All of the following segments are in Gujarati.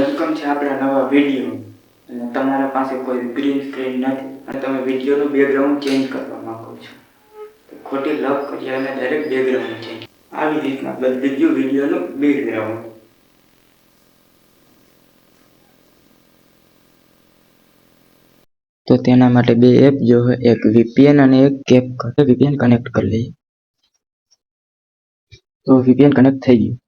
વેલકમ છે આપણા નવા વીડિયો અને તમારા પાસે કોઈ ગ્રીન સ્ક્રીન નથી. અને તમે વિડીયોનું બેકગ્રાઉન્ડ ચેન્જ કરવા માંગો છો. ખોટી લક કરી ડાયરેક્ટ બેકગ્રાઉન્ડ ચેન્જ આવી રીતના બદલી ગયું વિડીયોનું બેકગ્રાઉન્ડ તો તેના માટે બે એપ જો એક વીપીએન અને એક CapCut વીપીએન કનેક્ટ કરી લઈએ. તો વીપીએન કનેક્ટ થઈ ગયું.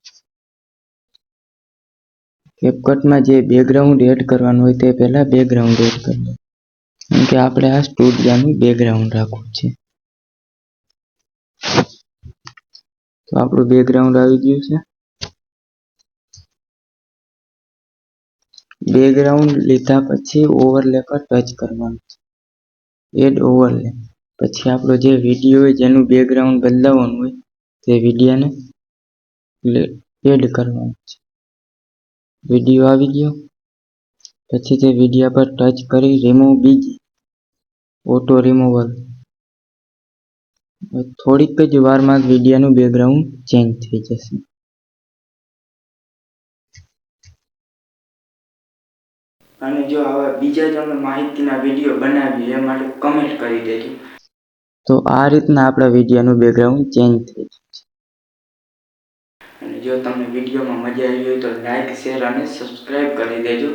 કેપકટમાં જે બેકગ્રાઉન્ડ એડ કરવાનું હોય તે પહેલા બેકગ્રાઉન્ડ એડ કરી કેમ કે આપણે આ સ્ટુડિયાનું બેકગ્રાઉન્ડ રાખવું છે. તો આપણું બેકગ્રાઉન્ડ આવી ગયું છે. બેકગ્રાઉન્ડ લીધા પછી ઓવરલે પર ટચ કરવાનું છે. એડ ઓવરલે પછી આપણો જે વીડિયો હોય જેનું બેકગ્રાઉન્ડ બદલાવવાનું હોય તે વિડીયાને એડ કરવાનું છે. વીડિયો આવી ગયો. પછી તે વિડીયા પર ટચ કરી રિમૂવ બીજી ઓટો રિમૂવલ થોડીક જ વારમાં વિડીયાનું બેકગ્રાઉન્ડ ચેન્જ થઈ જશે. અને જો આવા બીજા તમે માહિતીના વીડિયો બનાવીએ એ માટે કમેન્ટ કરી દેજો. તો આ રીતના આપણા વિડીયાનું બેકગ્રાઉન્ડ ચેન્જ થઈ જશે. જો તમને વિડીયોમાં મજા આવી હોય તો લાઇક શેર અને સબસ્ક્રાઇબ કરી દેજો.